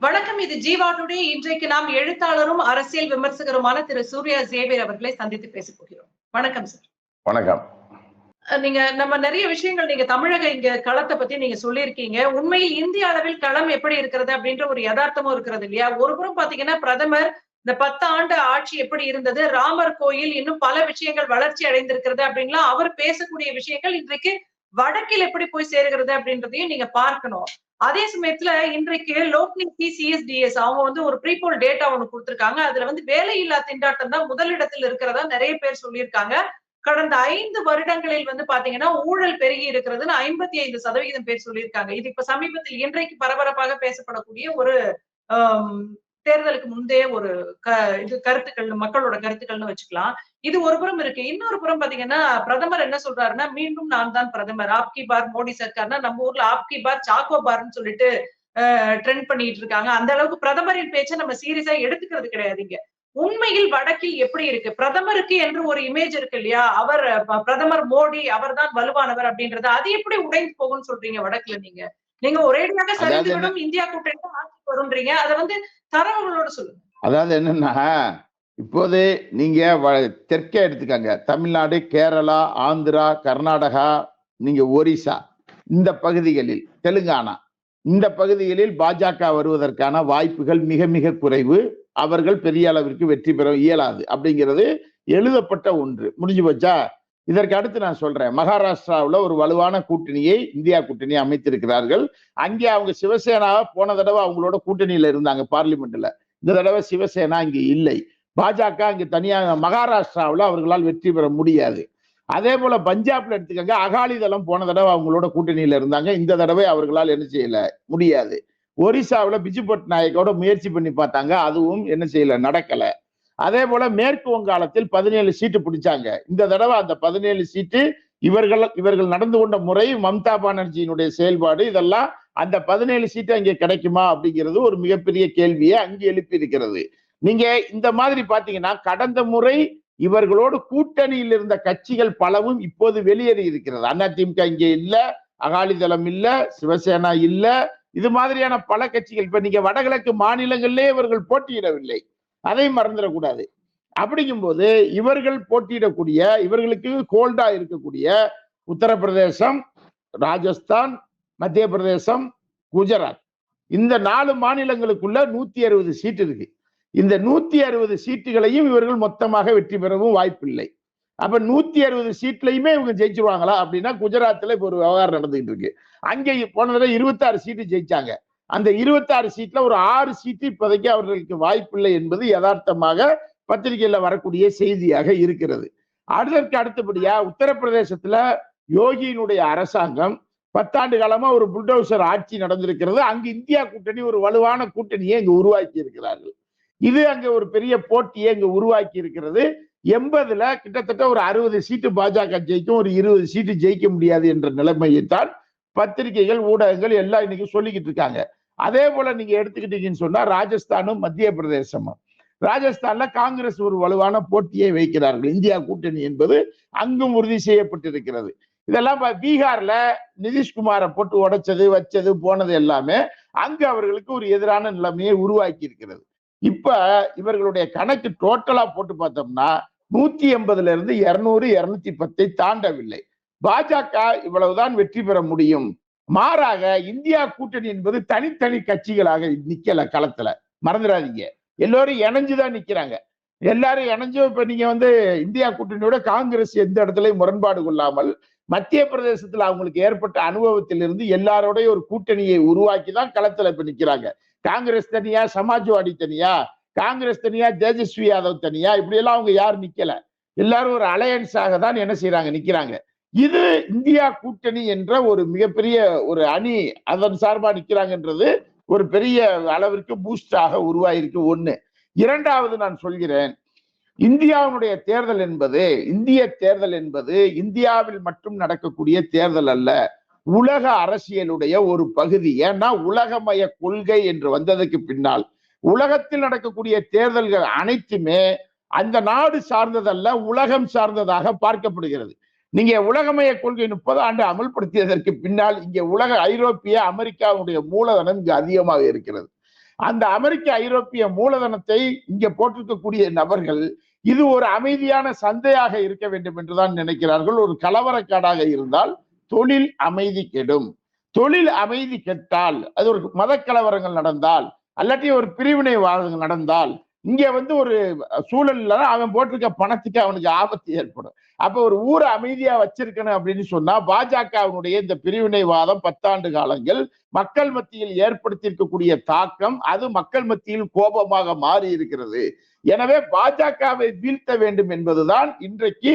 வணக்கம் இது ஜீவா டுடே. இன்றைக்கு நாம் எழுத்தாளரும் அரசியல் விமர்சகருமான திரு. சூர்யா ஜேவியர் அவர்களை சந்தித்து பேசப் போகிறோம். வணக்கம் சார். வணக்கம். நீங்க நம்ம நிறைய விஷயங்கள் நீங்க தமிழக இங்க களத்தை பத்தி நீங்க சொல்லியிருக்கீங்க. உண்மையில் இந்திய அளவில் களம் எப்படி இருக்கிறது அப்படின்ற ஒரு யதார்த்தமும் இருக்கிறது இல்லையா? ஒரு புறம் பாத்தீங்கன்னா பிரதமர் இந்த பத்து ஆண்டு ஆட்சி எப்படி இருந்தது? ராமர் கோயில் இன்னும் பல விஷயங்கள் வளர்ச்சி அடைந்திருக்கிறது அப்படின்லாம் அவர் பேசக்கூடிய விஷயங்கள் இன்றைக்கு வடக்கில் எப்படி போய் சேருகிறது அப்படின்றதையும் நீங்க பார்க்கணும். அதே சமயத்துல இன்றைக்கு லோக்னி சிஎஸ்டிஎஸ் அவங்க வந்து ஒரு ப்ரீபோல் டேட்டா ஒண்ணு கொடுத்திருக்காங்க. அதுல வந்து வேலையில்லா திண்டாட்டம் தான் முதலிடத்தில் இருக்கிறதா நிறைய பேர் சொல்லியிருக்காங்க. கடந்த ஐந்து வருடங்களில் வந்து பாத்தீங்கன்னா ஊழல் பெருகி இருக்கிறதுன்னு ஐம்பத்தி ஐந்து சதவிகிதம் பேர் சொல்லியிருக்காங்க. இது இப்ப சமீபத்தில் இன்றைக்கு பரபரப்பாக பேசப்படக்கூடிய ஒரு தேர்தலுக்கு முந்தைய ஒரு க இது கருத்துக்கள் மக்களோட கருத்துக்கள்னு வச்சுக்கலாம். இது ஒரு புறம் இருக்கு. இன்னொரு புறம் பாத்தீங்கன்னா பிரதமர் என்ன சொல்றாருன்னா மீண்டும் நான் தான் பிரதமர். ஆப்கி பார் மோடி சர்க்கார்னா நம்ம ஊர்ல ஆப்கி பார் சாக்கோ பார்னு சொல்லிட்டு ட்ரெண்ட் பண்ணிட்டு இருக்காங்க. அந்த அளவுக்கு பிரதமரின் பேச்சை நம்ம சீரியஸா எடுத்துக்கிறது கிடையாதுங்க உண்மையில் வடக்கில் எப்படி இருக்கு? பிரதமருக்கு என்று ஒரு இமேஜ் இருக்கு இல்லையா? அவர் பிரதமர் மோடி அவர்தான் வலுவானவர் அப்படின்றது அது எப்படி உடைந்து போகும்னு சொல்றீங்க வடக்குல நீங்க? நீங்க ஒரேடியாக சரிந்து விடும் இந்தியா கூட்டணி தான் ஆட்சிக்கு வரும்ன்றீங்க. அதை வந்து தரவுகளோட சொல்லுங்க. அதாவது என்னன்னா இப்போது நீங்கள் வ- தெற்கே எடுத்துக்கங்க. தமிழ்நாடு கேரளா ஆந்திரா கர்நாடகா நீங்கள் ஒரிசா. இந்த பகுதிகளில் தெலுங்கானா. இந்த பகுதிகளில் பாஜக வருவதற்கான வாய்ப்புகள் மிக மிக குறைவு. அவர்கள் பெரிய அளவிற்கு வெற்றி பெற இயலாது அப்படிங்கிறது எழுதப்பட்ட ஒன்று. முடிஞ்சு போச்சா? இதற்கு அடுத்து நான் சொல்றேன். மகாராஷ்டிராவில் ஒரு வலுவான கூட்டணியை இந்தியா கூட்டணி அமைத்திருக்கிறார்கள். அங்கே அவங்க சிவசேனாவை போன தடவை அவங்களோட கூட்டணியில இருந்தாங்க பார்லிமெண்ட்ல. இந்த தடவை சிவசேனா இங்கே இல்லை. பாஜக இங்க தனியாக மகாராஷ்டிராவில் அவர்களால் வெற்றி பெற முடியாது. அதே போல பஞ்சாப்ல எடுத்துக்கங்க அகாலிதளம் போன தடவை அவங்களோட கூட்டணியில இருந்தாங்க. இந்த தடவை அவர்களால் என்ன செய்யல? முடியாது. ஒரிசாவில் பிஜு பட்நாயக்கோட முயற்சி பண்ணி பார்த்தாங்க. அதுவும் என்ன செய்யல? நடக்கல. அதே போல மேற்கு வங்காளத்தில் பதினேழு சீட்டு பிடிச்சாங்க. இந்த தடவை அந்த பதினேழு சீட்டு இவர்கள் இவர்கள் நடந்து கொண்ட முறை மம்தா பானர்ஜியினுடைய செயல்பாடு இதெல்லாம் அந்த பதினேழு சீட்டு அங்கே கிடைக்குமா அப்படிங்கிறது ஒரு மிகப்பெரிய கேள்வியை அங்கே எழுப்பி இருக்கிறது. நீங்க இந்த மாதிரி பாத்தீங்கன்னா கடந்த முறை இவர்களோடு கூட்டணியில் இருந்த கட்சிகள் பலவும் இப்போது வெளியேறி இருக்கிறது. அதிமுக இங்கே இல்ல அகாலிதளம் இல்ல சிவசேனா இல்ல இது மாதிரியான பல கட்சிகள். இப்ப நீங்க வடகிழக்கு மாநிலங்களிலே இவர்கள் போட்டியிடவில்லை. அதை மறந்துடக்கூடாது. அப்படிங்கும்போது இவர்கள் போட்டியிடக்கூடிய இவர்களுக்கு கோல்டா இருக்கக்கூடிய உத்தரப்பிரதேசம் ராஜஸ்தான் மத்திய பிரதேசம் குஜராத். இந்த நாலு மாநிலங்களுக்குள்ள நூத்தி அறுபது சீட் இருக்கு. இந்த நூத்தி அறுபது சீட்டுகளையும் இவர்கள் மொத்தமாக வெற்றி பெறவும் வாய்ப்பில்லை. அப்ப நூத்தி அறுபது சீட்லயுமே இவங்க ஜெயிச்சிருவாங்களா அப்படின்னா குஜராத்ல இப்ப ஒரு விவகாரம் நடந்துகிட்டு இருக்கு. அங்கே போன தடவை இருபத்தாறு சீட்டு ஜெயிச்சாங்க. அந்த இருபத்தாறு சீட்ல ஒரு ஆறு சீட்டு இப்போதைக்கு அவர்களுக்கு வாய்ப்பில்லை என்பது யதார்த்தமாக பத்திரிகையில வரக்கூடிய செய்தியாக இருக்கிறது. அதற்கு அடுத்தபடியா உத்தரப்பிரதேசத்துல யோகியினுடைய அரசாங்கம் பத்தாண்டு காலமா ஒரு புல்டோசர் ஆட்சி நடந்திருக்கிறது. அங்கு இந்தியா கூட்டணி ஒரு வலுவான கூட்டணியை இங்கு உருவாக்கி இருக்கிறார்கள் இது அங்க ஒரு பெரிய போட்டியை இங்க உருவாக்கி இருக்கிறது. எண்பதுல கிட்டத்தட்ட ஒரு அறுபது சீட்டு பாஜக ஜெயிக்கும் ஒரு இருபது சீட்டு ஜெயிக்க முடியாது என்ற நிலைமையைத்தான் பத்திரிகைகள் ஊடகங்கள் எல்லாம் இன்னைக்கு சொல்லிக்கிட்டு இருக்காங்க. அதே போல நீங்க எடுத்துக்கிட்டீங்கன்னு சொன்னா ராஜஸ்தானும் மத்திய பிரதேசமும். ராஜஸ்தான்ல காங்கிரஸ் ஒரு வலுவான போட்டியை வைக்கிறார்கள். இந்தியா கூட்டணி என்பது அங்கும் உறுதி செய்யப்பட்டிருக்கிறது. இதெல்லாம் பீகார்ல நிதிஷ்குமாரை போட்டு உடைச்சது வச்சது போனது எல்லாமே அங்கு அவர்களுக்கு ஒரு எதிரான நிலைமையை உருவாக்கி இருக்கிறது. இப்ப இவர்களுடைய கணக்கு டோட்டலா போட்டு பார்த்தோம்னா நூத்தி எண்பதுல இருந்து இருநூறு இருநூத்தி பத்தை தாண்டவில்லை. பாஜக இவ்வளவுதான் வெற்றி பெற முடியும். மாறாக இந்தியா கூட்டணி என்பது தனித்தனி கட்சிகளாக நிக்கல களத்துல. மறந்துடாதீங்க. எல்லோரும் இணைஞ்சுதான் நிக்கிறாங்க. எல்லாரும் இணைஞ்சும் இப்ப நீங்க வந்து இந்தியா கூட்டணியோட காங்கிரஸ் எந்த இடத்துலயும் முரண்பாடு கொள்ளாமல் மத்திய பிரதேசத்துல அவங்களுக்கு ஏற்பட்ட அனுபவத்திலிருந்து எல்லாரோடைய ஒரு கூட்டணியை உருவாக்கி தான் களத்துல இப்ப நிக்கிறாங்க. காங்கிரஸ் தனியா சமாஜ்வாடி தனியா காங்கிரஸ் தனியா தேஜஸ்வி யாதவ் தனியா இப்படி எல்லாம் அவங்க யாரும் நிக்கல. எல்லாரும் ஒரு அலையன்ஸாக தான் என்ன செய்யறாங்க நிக்கிறாங்க. இது இந்தியா கூட்டணி என்ற ஒரு மிகப்பெரிய ஒரு அணி அதன் சார்பா நிக்கிறாங்கன்றது ஒரு பெரிய அளவிற்கு பூஸ்டாக உருவாயிருக்கு ஒண்ணு. இரண்டாவது நான் சொல்கிறேன் இந்தியாவினுடைய தேர்தல் என்பது இந்திய தேர்தல் என்பது இந்தியாவில் மட்டும் நடக்கக்கூடிய தேர்தல் அல்ல. உலக அரசியலுடைய ஒரு பகுதி. ஏன்னா உலகமய கொள்கை என்று வந்ததுக்கு பின்னால் உலகத்தில் நடக்கக்கூடிய தேர்தல்கள் அனைத்துமே அந்த நாடு சார்ந்ததல்ல உலகம் சார்ந்ததாக பார்க்கப்படுகிறது. நீங்க உலகமய கொள்கை முப்பது ஆண்டு அமல்படுத்தியதற்கு பின்னால் இங்கே உலக ஐரோப்பிய அமெரிக்காவுடைய மூலதனம் இங்கு அதிகமாக இருக்கிறது. அந்த அமெரிக்க ஐரோப்பிய மூலதனத்தை இங்க போட்டிருக்கக்கூடிய நபர்கள் இது ஒரு அமைதியான சந்தையாக இருக்க வேண்டும் என்றுதான் நினைக்கிறார்கள். ஒரு கலவரக்காடாக இருந்தால் தொழில் அமைதி கெடும். தொழில் அமைதி கெட்டால் அது ஒரு மத கலவரங்கள் நடந்தால் அல்லாட்டி ஒரு பிரிவினைவாதங்கள் நடந்தால் இங்க வந்து ஒரு சூழல்ல அவன் போட்டிருக்க பணத்துக்கு அவனுக்கு ஆபத்து ஏற்படும். அப்ப ஒரு ஊரை அமைதியா வச்சிருக்கணும் அப்படின்னு சொன்னா பாஜகவினுடைய இந்த பிரிவினைவாதம் பத்தாண்டு காலங்கள் மக்கள் மத்தியில் ஏற்படுத்தியிருக்கக்கூடிய தாக்கம் அது மக்கள் மத்தியில் கோபமாக மாறி இருக்கிறது எனவே பாஜகவை வீழ்த்த வேண்டும் என்பதுதான் இன்றைக்கு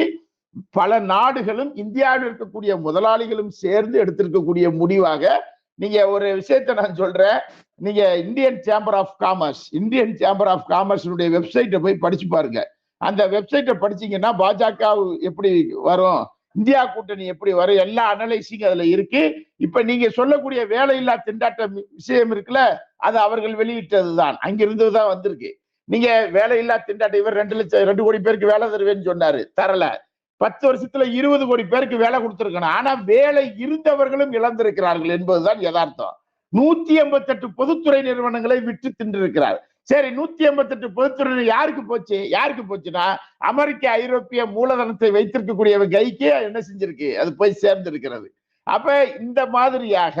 பல நாடுகளும் இந்தியாவில் இருக்கக்கூடிய முதலாளிகளும் சேர்ந்து எடுத்திருக்கக்கூடிய முடிவாக நீங்க ஒரு விஷயத்தை நான் சொல்றேன். நீங்க Indian chamber of commerce Indian chamber of காமர்ஸினுடைய வெப்சைட்டை போய் படிச்சு பாருங்க. அந்த வெப்சைட்டை படிச்சீங்கன்னா பாஜக எப்படி வரும்? இந்தியா கூட்டணி எப்படி வரும்? எல்லா அனலைசிங் அதுல இருக்கு. இப்ப நீங்க சொல்லக்கூடிய வேலையில்லா திண்டாட்ட விஷயம் இருக்குல்ல அது அவர்கள் வெளியிட்டதுதான். அங்கிருந்து தான் வந்திருக்கு. நீங்க வேலையில்லா திண்டாட்டம் இவர் ரெண்டு லட்சம் ரெண்டு கோடி பேருக்கு வேலை தருவேன்னு சொன்னாரு. தரல. பத்து வருஷத்துல இருபது கோடி பேருக்கு வேலை கொடுத்துருக்கணும். ஆனா வேலை இருந்தவர்களும் இழந்திருக்கிறார்கள் என்பதுதான் யதார்த்தம். நூத்தி எண்பத்தெட்டு பொதுத்துறை நிறுவனங்களை விற்று தின்றிருக்கிறார். சரி நூத்தி எண்பத்தெட்டு பொதுத்துறை யாருக்கு போச்சு? யாருக்கு போச்சுன்னா அமெரிக்க ஐரோப்பிய மூலதனத்தை வைத்திருக்கக்கூடிய கைக்கு என்ன செஞ்சிருக்கு? அது போய் சேர்ந்து இருக்கிறது அப்ப இந்த மாதிரியாக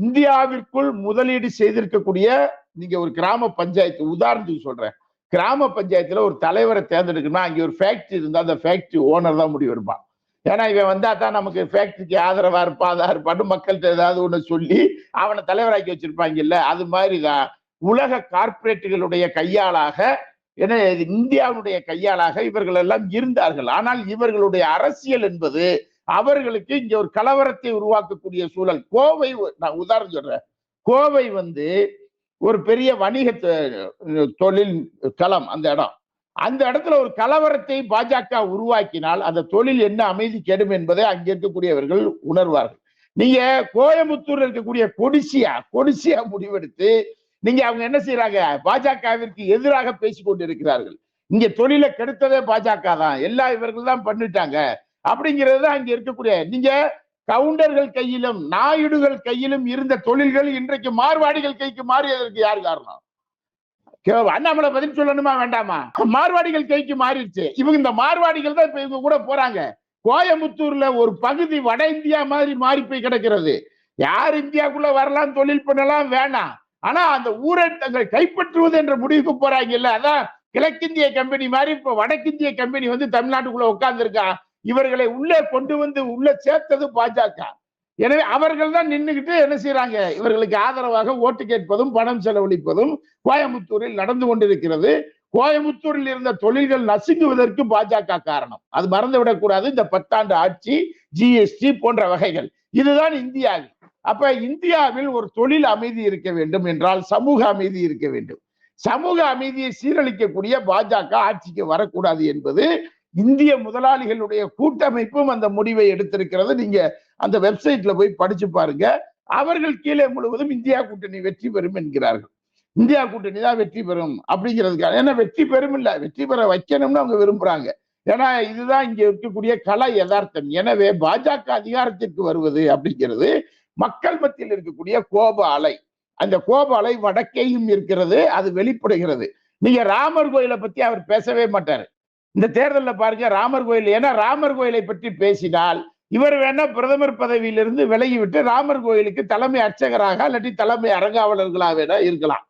இந்தியாவிற்குள் முதலீடு செய்திருக்கக்கூடிய நீங்க ஒரு கிராம பஞ்சாயத்து உதாரணத்துக்கு சொல்றேன். கிராம பஞ்சாயத்துல ஒரு தலைவரை தேர்ந்தெடுக்கணும்னா அங்கே ஒரு ஃபேக்டரி இருந்தால் அந்த ஃபேக்டரி ஓனர் தான் முடிவு எடுப்பான். ஏன்னா இவன் வந்தா தான் நமக்கு ஃபேக்டரிக்கு ஆதரவா இருப்பான் அதா இருப்பான்னு மக்கள்கிட்ட ஏதாவது ஒன்று சொல்லி அவனை தலைவராக்கி வச்சிருப்பாங்க அது அது மாதிரிதான். உலக கார்ப்பரேட்டுகளுடைய கையாளாக என இந்தியாவுடைய கையாளாக இவர்கள் எல்லாம் இருந்தார்கள். ஆனால் இவர்களுடைய அரசியல் என்பது அவர்களுக்கு இங்க ஒரு கலவரத்தை உருவாக்கக்கூடிய சூழல். கோவை நான் உதாரணம் சொல்றேன். கோவை வந்து ஒரு பெரிய வணிக தொழில் களம் அந்த இடம். அந்த இடத்துல ஒரு கலவரத்தை பாஜக உருவாக்கினால் அந்த தொழில் என்ன அமைதி கெடும் என்பதை அங்க இருக்கக்கூடியவர்கள் உணர்வார்கள். நீங்க கோயம்புத்தூர்ல இருக்கக்கூடிய கொடிசியா கொடிசியா முடிவெடுத்து நீங்க அவங்க என்ன செய்யறாங்க பாஜகவிற்கு எதிராக பேசிக் கொண்டிருக்கிறார்கள். இங்க தொழிலை கெடுத்ததே பாஜக தான். எல்லா இவர்கள் தான் பண்ணிட்டாங்க. அப்படிங்கிறது தான் அங்க இருக்கக்கூடிய நீங்க கவுண்டர்கள் கையிலும் நாயுடுகள் கையிலும் இருந்த தொழில்கள் இன்றைக்கு மார்வாடிகள் கைக்கு மாறியதற்கு யார் காரணம்? அண்ணாமலை பதில் சொல்லணுமா வேண்டாமா? மார்வாடிகள் கைக்கு மாறிடுச்சு. இவங்க இந்த மார்வாடிகள் தான் இப்ப இவங்க கூட போறாங்க. கோயம்புத்தூர்ல ஒரு பகுதி வட இந்தியா மாதிரி மாறி போய் கிடக்கிறது. யார் இந்தியாவுக்குள்ள வரலாம் தொழில் பண்ணலாம் வேணாம். ஆனா அந்த ஊரை தங்கள் கைப்பற்றுவது என்ற முடிவுக்கு போறாங்க இல்ல அதான் கிழக்கிந்திய கம்பெனி மாதிரி இப்ப வடக்கிந்திய கம்பெனி வந்து தமிழ்நாட்டுக்குள்ள உட்கார்ந்துருக்கான் இவர்களை உள்ளே கொண்டு வந்து உள்ள சேர்த்தது பாஜக. எனவே அவர்கள் தான் நின்றுகிட்டு என்ன செய்யறாங்க இவர்களுக்கு ஆதரவாக ஓட்டு கேட்பதும் பணம் செலவழிப்பதும் கோயம்புத்தூரில் நடந்து கொண்டிருக்கிறது. கோயம்புத்தூரில் இருந்த தொழில்கள் நசுங்குவதற்கு பாஜக காரணம். அது மறந்து விடக்கூடாது இந்த பத்தாண்டு ஆட்சி ஜிஎஸ்டி போன்ற வகைகள். இதுதான் இந்தியாவில். அப்ப இந்தியாவில் ஒரு தொழில் அமைதி இருக்க வேண்டும் என்றால் சமூக அமைதி இருக்க வேண்டும். சமூக அமைதியை சீரழிக்கக்கூடிய பாஜக ஆட்சிக்கு வரக்கூடாது என்பது இந்திய முதலாளிகளுடைய கூட்டமைப்பும் அந்த முடிவை எடுத்திருக்கிறது. நீங்க அந்த வெப்சைட்ல போய் படிச்சு பாருங்க. அவர்கள் கீழே முழுவதும் இந்தியா கூட்டணி வெற்றி பெறும் என்கிறார்கள். இந்தியா கூட்டணி தான் வெற்றி பெறும் அப்படிங்கிறதுக்காக. ஏன்னா வெற்றி பெறும் இல்லை. வெற்றி பெற வைக்கணும்னு அவங்க விரும்புறாங்க. ஏன்னா இதுதான் இங்க இருக்கக்கூடிய கலை யதார்த்தம். எனவே பாஜக அதிகாரத்திற்கு வருவது அப்படிங்கிறது மக்கள் மத்தியில் இருக்கக்கூடிய கோப அலை. அந்த கோப அலை வடக்கேயும் இருக்கிறது. அது வெளிப்படுகிறது. நீங்க ராமர் கோயிலை பத்தி அவர் பேசவே மாட்டாரு. இந்த தேர்தலில் பாருங்க ராமர் கோயில் ஏன்னா ராமர் கோயிலை பற்றி பேசினால் இவர் வேணா பிரதமர் பதவியிலிருந்து விலகிவிட்டு ராமர் கோயிலுக்கு தலைமை அர்ச்சகராக இல்லாட்டி தலைமை அரங்காவலர்களாக வேணா இருக்கலாம்.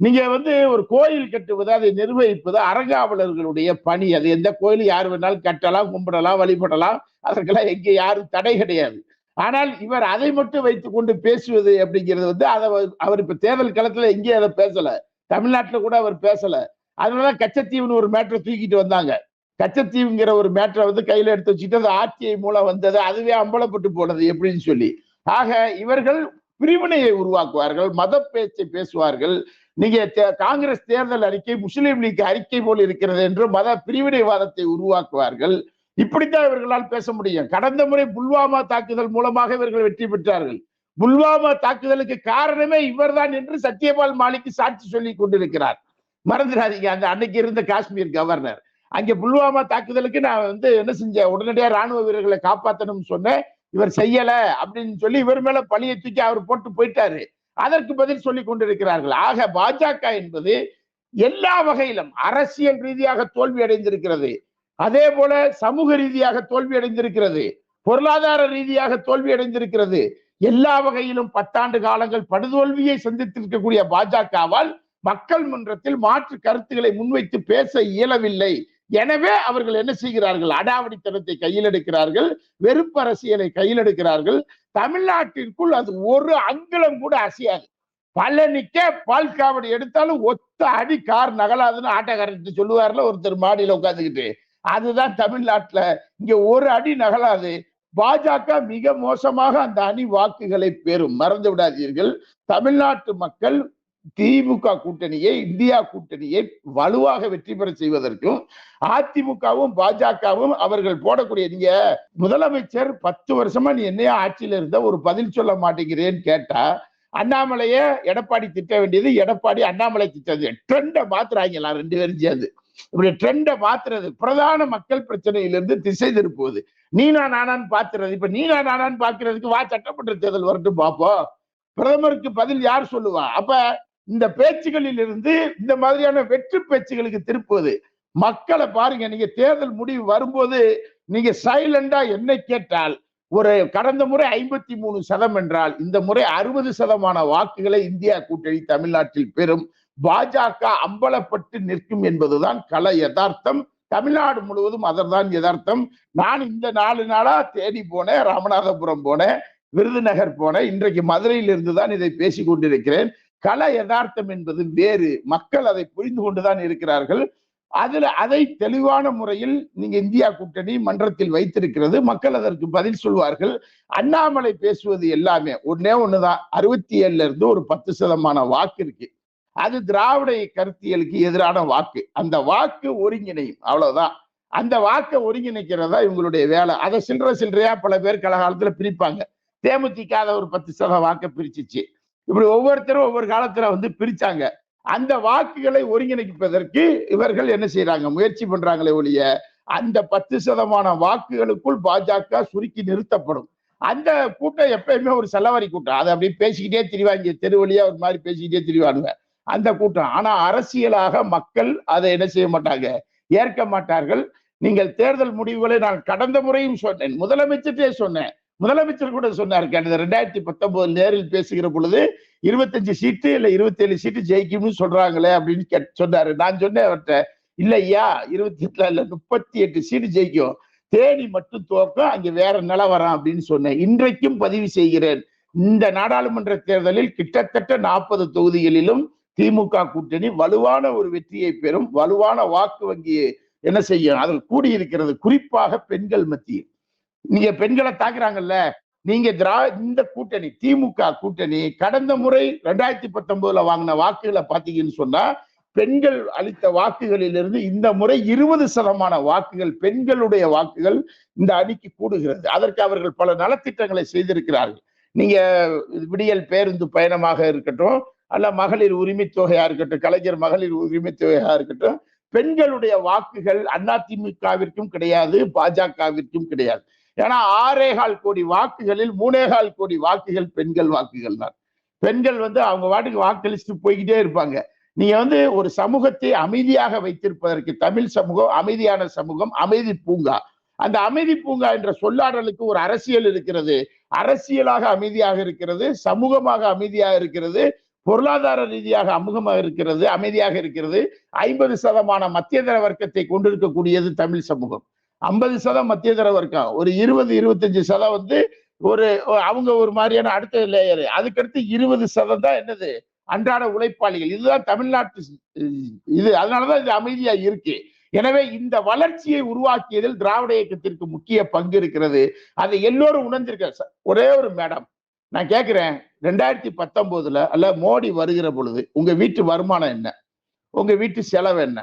நீங்க வந்து ஒரு கோயில் கட்டுவது அதை நிர்வகிப்பது அரங்காவலர்களுடைய பணி. அது எந்த கோயில் யார் வேணாலும் கட்டலாம் கும்பிடலாம் வழிபடலாம். அதற்கெல்லாம் எங்கே யாரும் தடை கிடையாது. ஆனால் இவர் அதை மட்டும் வைத்து கொண்டு பேசுவது அப்படிங்கிறது வந்து அதை அவர் இப்ப தேர்தல் களத்துல எங்கேயும் அதை பேசல. தமிழ்நாட்டுல கூட அவர் பேசல. அதனாலதான் கச்சத்தீவுன்னு ஒரு மேட்டரை தூக்கிட்டு வந்தாங்க. கச்சத்தீவுங்கிற ஒரு மேட்டரை வந்து கையில எடுத்து வச்சுட்டு அது ஆர்டிஐ மூலம் வந்தது அதுவே அம்பலப்பட்டு போனது எப்படின்னு சொல்லி. ஆக இவர்கள் பிரிவினையை உருவாக்குவார்கள் மத பேச்சை பேசுவார்கள். நீங்க தே- காங்கிரஸ் தேர்தல் அறிக்கை முஸ்லீம் லீக் அறிக்கை போல் இருக்கிறது என்று மத பிரிவினைவாதத்தை உருவாக்குவார்கள். இப்படித்தான் இவர்களால் பேச முடியும். கடந்த முறை புல்வாமா தாக்குதல் மூலமாக இவர்கள் வெற்றி பெற்றார்கள். புல்வாமா தாக்குதலுக்கு காரணமே இவர்தான் என்று சத்யபால் மாலிக்கு சாட்சி சொல்லி கொண்டிருக்கிறார். மறந்துடாதீங்க அந்த அன்னைக்கு இருந்த காஷ்மீர் கவர்னர் அங்கே புல்வாமா தாக்குதலுக்கு நான் வந்து என்ன செஞ்சேன்? உடனடியாக ராணுவ வீரர்களை காப்பாத்தணும்னு சொன்னேன். இவர் செய்யல அப்படின்னு சொல்லி இவர் மேல பழியை தூக்கி அவர் போட்டு போயிட்டாரு. அதற்கு பதில் சொல்லி கொண்டிருக்கிறார்கள். ஆக பாஜக என்பது எல்லா வகையிலும் அரசியல் ரீதியாக தோல்வி அடைந்திருக்கிறது. அதே போல சமூக ரீதியாக தோல்வி அடைந்திருக்கிறது. பொருளாதார ரீதியாக தோல்வி அடைந்திருக்கிறது. எல்லா வகையிலும் பத்தாண்டு காலங்கள் படுதோல்வியை சந்தித்திருக்கக்கூடிய பாஜகவால் மக்கள் மன்றத்தில் மாற்று கருத்துக்களை முன்வைத்து பேச இயலவில்லை. எனவே அவர்கள் என்ன செய்கிறார்கள்? அடாவடித்தனத்தை கையில் எடுக்கிறார்கள். வெறுப்பு அரசியலை கையில் எடுக்கிறார்கள். தமிழ்நாட்டிற்குள் அது ஒரு அங்குலம் கூட அசையாது. பழனிக்க பால் காவடி எடுத்தாலும் ஒத்த அடி கார் நகலாதுன்னு ஆட்டக்காரர்கிட்ட சொல்லுவார்ல ஒருத்தர் மாடியில உட்காந்துக்கிட்டு. அதுதான் தமிழ்நாட்டுல இங்க ஒரு அடி நகலாது. பாஜக மிக மோசமாக அந்த அணி வாக்குகளை பெறும். மறந்து விடாதீர்கள். தமிழ்நாட்டு மக்கள் திமுக கூட்டணியை இந்தியா கூட்டணியை வலுவாக வெற்றி பெற செய்வதற்கும் அதிமுகவும் பாஜகவும் அவர்கள் போடக்கூடிய நீங்க முதலமைச்சர் பத்து வருஷமா நீ என்னையா ஆட்சியில இருந்த ஒரு பதில் சொல்ல மாட்டேங்கிறேன்னு கேட்டா அண்ணாமலைய எடப்பாடி திட்ட வேண்டியது எடப்பாடி அண்ணாமலை திட்டது. ட்ரெண்டை மாத்துறாங்களா ரெண்டு பேரும் சேர்ந்து. இப்படி ட்ரெண்டை மாத்துறது பிரதான மக்கள் பிரச்சனையிலிருந்து திசை திருப்புவது. நீனா நானான்னு பாத்துறது இப்ப நீனா நானான்னு பாக்குறதுக்கு வா சட்டமன்ற தேர்தல் வரட்டும் பார்ப்போம் பிரதமருக்கு பதில் யார் சொல்லுவா? அப்ப இந்த பேச்சுகளில் இருந்து இந்த மாதிரியான வெற்று பேச்சுகளுக்கு திருப்புவது. மக்களை பாருங்க நீங்க தேர்தல் முடிவு வரும்போது நீங்க சைலண்டா என்ன கேட்டால் ஒரு கடந்த முறை ஐம்பத்தி மூணு சதம் என்றால் இந்த முறை அறுபது சதமான வாக்குகளை இந்தியா கூட்டணி தமிழ்நாட்டில் பெறும். பாஜக அம்பலப்பட்டு நிற்கும் என்பதுதான் கல யதார்த்தம். தமிழ்நாடு முழுவதும் அதர்தான் யதார்த்தம். நான் இந்த நாலு நாளா தேடி போனேன் ராமநாதபுரம் போனேன் விருதுநகர் போனேன். இன்றைக்கு மதுரையில் இருந்து தான் இதை பேசி கொண்டிருக்கிறேன். கள யதார்த்தம் என்பது வேறு. மக்கள் அதை புரிந்து கொண்டுதான் இருக்கிறார்கள். அதுல அதை தெளிவான முறையில் நீங்க இந்தியா கூட்டணி மன்றத்தில் வைத்திருக்கிறது. மக்கள் அதற்கு பதில் சொல்வார்கள். அண்ணாமலை பேசுவது எல்லாமே ஒன்னே ஒண்ணுதான். அறுபத்தி ஏழுல இருந்து ஒரு பத்து சதமான வாக்கு இருக்கு. அது திராவிட கருத்தியலுக்கு எதிரான வாக்கு. அந்த வாக்கு ஒருங்கிணையும். அவ்வளவுதான். அந்த வாக்கை ஒருங்கிணைக்கிறதா இவங்களுடைய வேலை. அதை சில்லற சில்லறையா பல பேர் கலகாலத்துல பிரிப்பாங்க. தேமுதிக அதை ஒரு பத்து சதம் வாக்கை பிரிச்சிச்சு. இப்படி ஒவ்வொருத்தரும் ஒவ்வொரு காலத்துல வந்து பிரிச்சாங்க. அந்த வாக்குகளை ஒருங்கிணைப்பதற்கு இவர்கள் என்ன செய்யறாங்க முயற்சி பண்றாங்களே ஒழிய அந்த பத்து சதமான வாக்குகளுக்குள் பாஜக சுருக்கி நிறுத்தப்படும். அந்த கூட்டம் எப்பயுமே ஒரு செலவரி கூட்டம். அதை அப்படி பேசிக்கிட்டே திரிவாங்க. தெரு வழியா ஒரு மாதிரி பேசிக்கிட்டே திரிவானுங்க. அந்த கூட்டம். ஆனா அரசியலாக மக்கள் அதை என்ன செய்ய மாட்டாங்க? ஏற்க மாட்டார்கள். நீங்கள் தேர்தல் முடிவுகளை நான் கடந்த முறையும் சொன்னேன். முதலமைச்சர்கிட்டே சொன்னேன். முதலமைச்சர் கூட சொன்னார் கடந்த ரெண்டாயிரத்தி பத்தொன்பது நேரில் பேசுகிற பொழுது இருபத்தஞ்சு சீட்டு இல்ல இருபத்தேழு சீட்டு ஜெயிக்கும்னு சொல்றாங்களே அப்படின்னு கேட் சொன்னாரு. நான் சொன்னேன் அவர்கிட்ட இல்லையா இருபத்தி எட்டுல இல்ல முப்பத்தி எட்டு சீட்டு ஜெயிக்கும். தேனி மட்டும் தோக்கம் அங்க வேற நிலவரம் அப்படின்னு சொன்னேன். இன்றைக்கும் பதிவு செய்கிறேன். இந்த நாடாளுமன்ற தேர்தலில் கிட்டத்தட்ட நாற்பது தொகுதிகளிலும் திமுக கூட்டணி வலுவான ஒரு வெற்றியை பெறும் வலுவான வாக்கு வங்கியை என்ன செய்யும் அதில் கூடியிருக்கிறது குறிப்பாக பெண்கள் மத்தியில். நீங்க பெண்களை தாக்குறாங்கல்ல நீங்க திரா இந்த கூட்டணி திமுக கூட்டணி கடந்த முறை ரெண்டாயிரத்தி பத்தொன்பதுல வாங்கின வாக்குகளை பாத்தீங்கன்னு சொன்னா பெண்கள் அளித்த வாக்குகளிலிருந்து இந்த முறை இருபது சதமான வாக்குகள் பெண்களுடைய வாக்குகள் இந்த அணிக்கு கூடுகிறது. அதற்கு அவர்கள் பல நலத்திட்டங்களை செய்திருக்கிறார்கள். நீங்க விடியல் பேருந்து பயணமாக இருக்கட்டும் அல்ல மகளிர் உரிமை தொகையா இருக்கட்டும் கலைஞர் மகளிர் உரிமை தொகையா இருக்கட்டும் பெண்களுடைய வாக்குகள் அதிமுகவிற்கும் கிடையாது பாஜகவிற்கும் கிடையாது. ஏன்னா ஆறேகால் கோடி வாக்குகளில் மூணேகால் கோடி வாக்குகள் பெண்கள் வாக்குகள் தான் பெண்கள் வந்து அவங்க வாட்டுக்கு வாக்களிச்சுட்டு போய்கிட்டே இருப்பாங்க. நீங்க வந்து ஒரு சமூகத்தை அமைதியாக வைத்திருப்பதற்கு தமிழ் சமூகம் அமைதியான சமூகம் அமைதி பூங்கா. அந்த அமைதி பூங்கா என்ற சொல்லாடலுக்கு ஒரு அரசியல் இருக்கிறது. அரசியலாக அமைதியாக இருக்கிறது சமூகமாக அமைதியாக இருக்கிறது பொருளாதார ரீதியாக அமுகமாக இருக்கிறது அமைதியாக இருக்கிறது. ஐம்பது சதமான மத்தியதர வர்க்கத்தை கொண்டிருக்கக்கூடியது தமிழ் சமூகம். ஐம்பது சதம் மத்தியதர வர்க்கம் ஒரு இருபது இருபத்தஞ்சு சதம் வந்து ஒரு அவங்க ஒரு மாதிரியான அடுத்த லேயரு அதுக்கடுத்து இருபது சதம் தான் என்னது? அன்றாட உழைப்பாளிகள். இதுதான் தமிழ்நாட்டு இது. அதனாலதான் இது அமைதியா இருக்கு. எனவே இந்த வளர்ச்சியை உருவாக்கியதில் திராவிட இயக்கத்திற்கு முக்கிய பங்கு இருக்கிறது. அதை எல்லோரும் உணர்ந்திருக்க ஒரே ஒரு மேடம். நான் கேட்கிறேன் ரெண்டாயிரத்தி பத்தொன்பதுல அல்ல மோடி வருகிற பொழுது உங்க வீட்டு வருமானம் என்ன? உங்க வீட்டு செலவு என்ன?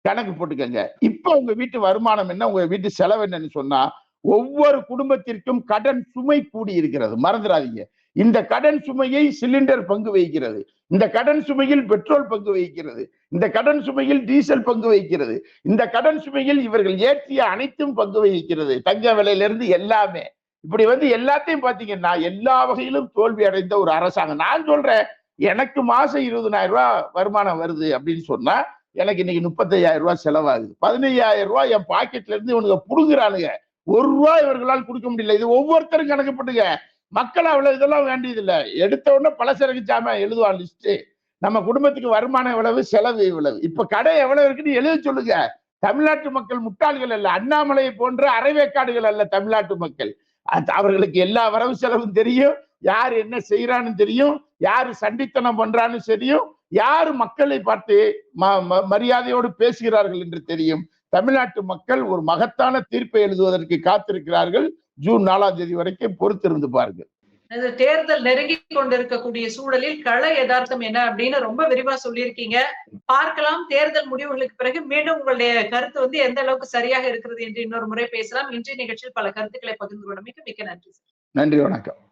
கணக்கு போட்டுக்கங்க. இப்ப உங்க வீட்டு வருமானம் என்ன? உங்க வீட்டு செலவு என்னன்னு சொன்னா ஒவ்வொரு குடும்பத்திற்கும் கடன் சுமை கூடி இருக்கிறது. மறந்துடாதீங்க. இந்த கடன் சுமையை சிலிண்டர் பங்கு வகிக்கிறது. இந்த கடன் சுமையில் பெட்ரோல் பங்கு வகிக்கிறது. இந்த கடன் சுமையில் டீசல் பங்கு வகிக்கிறது. இந்த கடன் சுமையில் இவர்கள் ஏற்றிய அனைத்தும் பங்கு வகிக்கிறது. தங்க விலையிலிருந்து எல்லாமே. இப்படி வந்து எல்லாத்தையும் பாத்தீங்கன்னா எல்லா வகையிலும் தோல்வி அடைந்த ஒரு அரசாங்கம். நான் சொல்றேன் எனக்கு மாசம் இருபதனாயிரம் ரூபாய் வருமானம் வருது அப்படின்னு சொன்னா எனக்கு இன்னைக்கு முப்பத்தையாயிரம் ரூபாய் செலவாகுது. பதினையாயிரம் ரூபாய் என் பாக்கெட்ல இருந்து இவனுங்க புடுங்குறானுங்க. ஒரு ரூபாய் இவர்களால் கொடுக்க முடியல. இது ஒவ்வொருத்தரும் கணக்கு பண்ணுங்க மக்கள் அவ்வளவு இதெல்லாம் வேண்டியது இல்லை எடுத்த உடனே பலசரக்கு ஜாமான் எழுதுவான் லிஸ்ட் நம்ம குடும்பத்துக்கு வருமானம் எவ்வளவு? செலவு இவ்வளவு இப்ப கடை எவ்வளவு இருக்குன்னு எழுத சொல்லுங்க. தமிழ்நாட்டு மக்கள் முட்டாள்கள் அல்ல. அண்ணாமலையை போன்ற அரைவேக்காடுகள் அல்ல தமிழ்நாட்டு மக்கள். அது அவர்களுக்கு எல்லா வரவு செலவும் தெரியும். யார் என்ன செய்யறான்னு தெரியும். யாரு சண்டித்தனம் பண்றான்னு தெரியும். யாரு மக்களை பார்த்து ம- மரியாதையோடு பேசுகிறார்கள் என்று தெரியும்? தமிழ்நாட்டு மக்கள் ஒரு மகத்தான தீர்ப்பை எழுதுவதற்கு காத்திருக்கிறார்கள். ஜூன் நாலாம் தேதி வரைக்கும் பொறுத்திருந்து பாருங்கள். தேர்தல் நெருங்கி கொண்டிருக்கக்கூடிய சூழலில் கள யதார்த்தம் என்ன அப்படின்னு ரொம்ப விரிவா சொல்லியிருக்கீங்க. பார்க்கலாம் தேர்தல் முடிவுகளுக்கு பிறகு மீண்டும் உங்களுடைய கருத்து வந்து எந்த அளவுக்கு சரியாக இருக்கிறது என்று இன்னொரு முறை பேசலாம். இன்றைய நிகழ்ச்சியில் பல கருத்துக்களை பகிர்ந்து கொண்டமைக்கு மிக்க நன்றி நன்றி வணக்கம்.